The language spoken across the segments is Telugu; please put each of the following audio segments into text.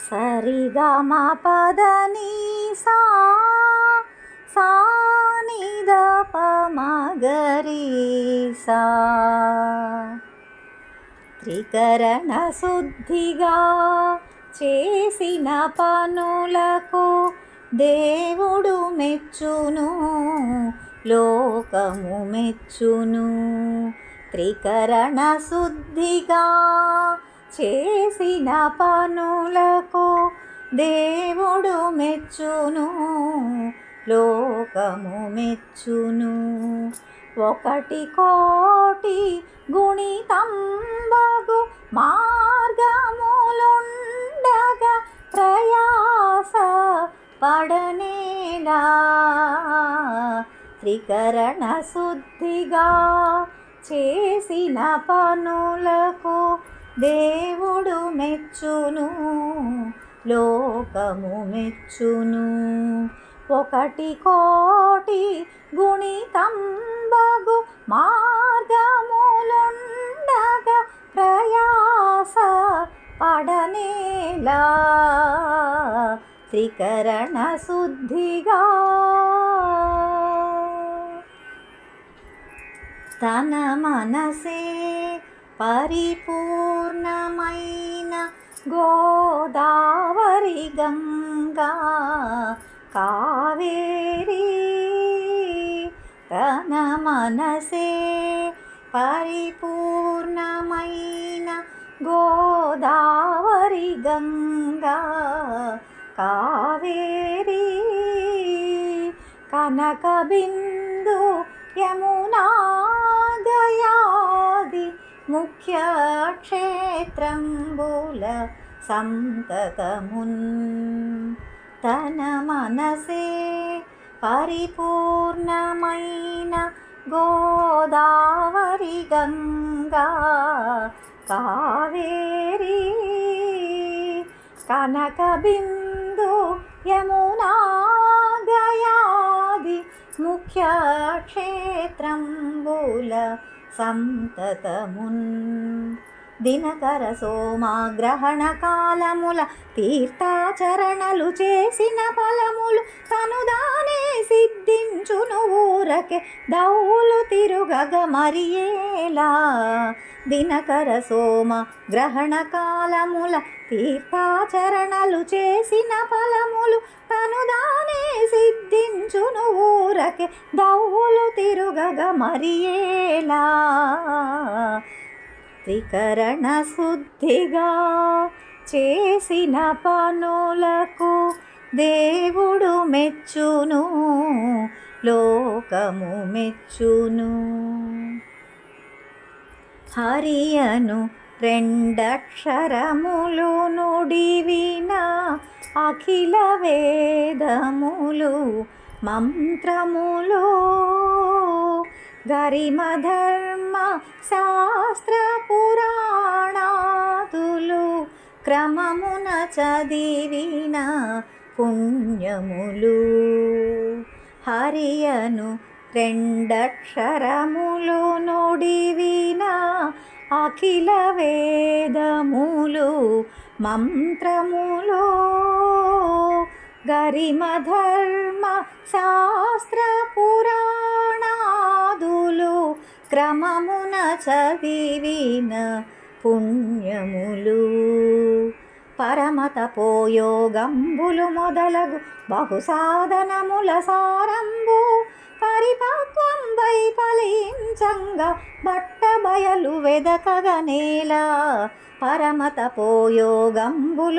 సరిగా మా పదని సా సానిద పమగరి సా. త్రికరణ శుద్ధిగా చేసిన పనులకు దేవుడు మెచ్చును లోకము మెచ్చును. త్రికరణ శుద్ధిగా చేసిన పనులకు దేవుడు మెచ్చును లోకము మెచ్చును. ఒకటి కోటి గుణితంబగు మార్గములుండగా ప్రయాస పడనేలా త్రికరణ శుద్ధిగా చేసిన పనులకు దేవుడు మెచ్చును లోకము మెచ్చును. ఒకటి కోటి గుణితంబగు మార్గములుండగా ప్రయాస పడనేలా త్రికరణ శుద్ధిగా. తన మనసే పరిపూర్ణమైన గోదావరి గంగా కావేరి తన మనసే పరిపూర్ణమైన గోదావరి గంగా కావేరి కనకబిందు ముఖ్యక్షేత్రంబుల సంతతమున్ తన మనసే పరిపూర్ణమైన గోదావరి గంగా కావేరి కనకబిందు యమునా గయాది ముఖ్యక్షేత్రం సంతతమున్. దినకర సోమాగ్రహణ కాలముల తీర్థాచరణలు చేసిన ఫలములు తనుదానే సిద్ధించును ఊరకే దౌలు తిరుగగ మరియేలా. దినకర సోమ గ్రహణ కాలముల తీర్థాచరణలు చేసిన ఫలములు తనుదానే సిద్ధించును ఊరకే దౌలు తిరుగగ మరియేలా. త్రికరణ శుద్ధిగా చేసిన పనులకు దేవుడు మెచ్చును లోకము మెచ్చును. హరియను రెండక్షరములు నుడివిన అఖిల వేదములు మంత్రములు గరిమధర్ శాస్త్ర పురాణాదులు క్రమమున చదివిన పుణ్యములు. హరియను రెండక్షరములు నుడివిన అఖిల వేదములు మంత్రములు. గరిమ ధర్మ శాస్త్ర క్రమమున చదివిన పుణ్యములు. పరమతపోయోగంబులు మొదలగు బహు సాధనముల సారంబు పరిపక్వం వై ఫలించంగా బట్ట బయలు వెదకగ పరమతపోయోగంబులు పరమత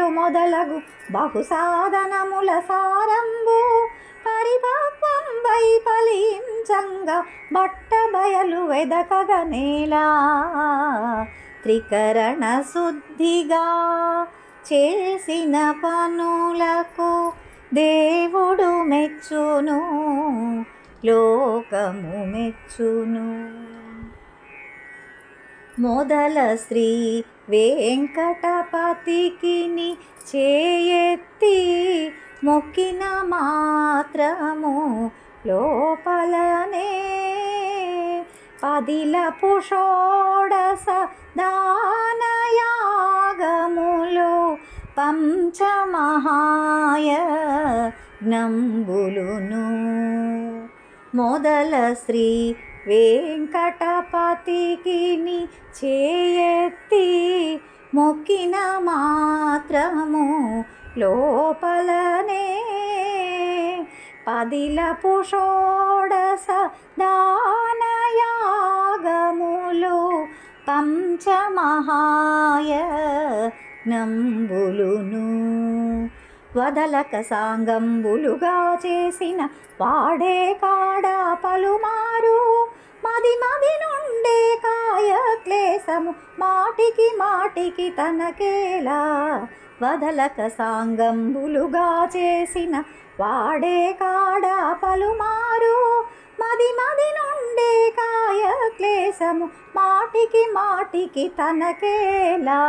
మొదలగు బహు సాధనముల సారంబు పరిపక్వ పై ఫలించంగా బట్ట బయలు వెదకగ నేల. త్రికరణ శుద్ధిగా చేసిన పనులకు దేవుడు మెచ్చును లోకము మెచ్చును. మొదల శ్రీ వెంకటపతికిని చేయెత్తి మొక్కిన మాత్రము లోపలనే పదిల పుషోడస దానయాగములు పంచమహాయ జ్ఞంబులును మొదల శ్రీ వెంకటపతికి చేయెత్తి మొక్కిన మాత్రము లోపలనే పదిల పుషోడస దానయాగములు పంచమహాయ నంబులును వదలక సాంగంబులుగా చేసిన వాడే కాడ పలుమారు మదిమా దేశము మాటికి మాటికి తనకేలా వదలక సాంగంబులుగా చేసిన వాడే కాడ పలుమారు. మది మది నుండే కాయ క్లేశము మాటికి మాటికి తనకేలా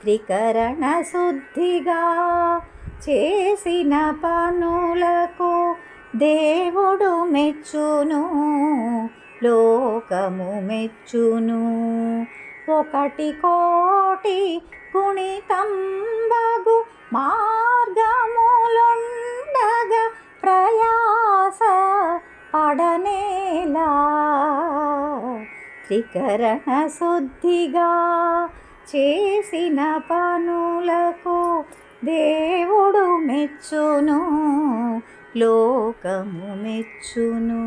త్రికరణ శుద్ధిగా చేసిన పనులకు దేవుడు మెచ్చును. లోకము మెచ్చును ఒకటి కోటి గుణితంబగు మార్గములుండగా ప్రయాస పడనేలా. త్రికరణ శుద్ధిగా చేసిన పనులకు దేవుడు మెచ్చును లోకము మెచ్చును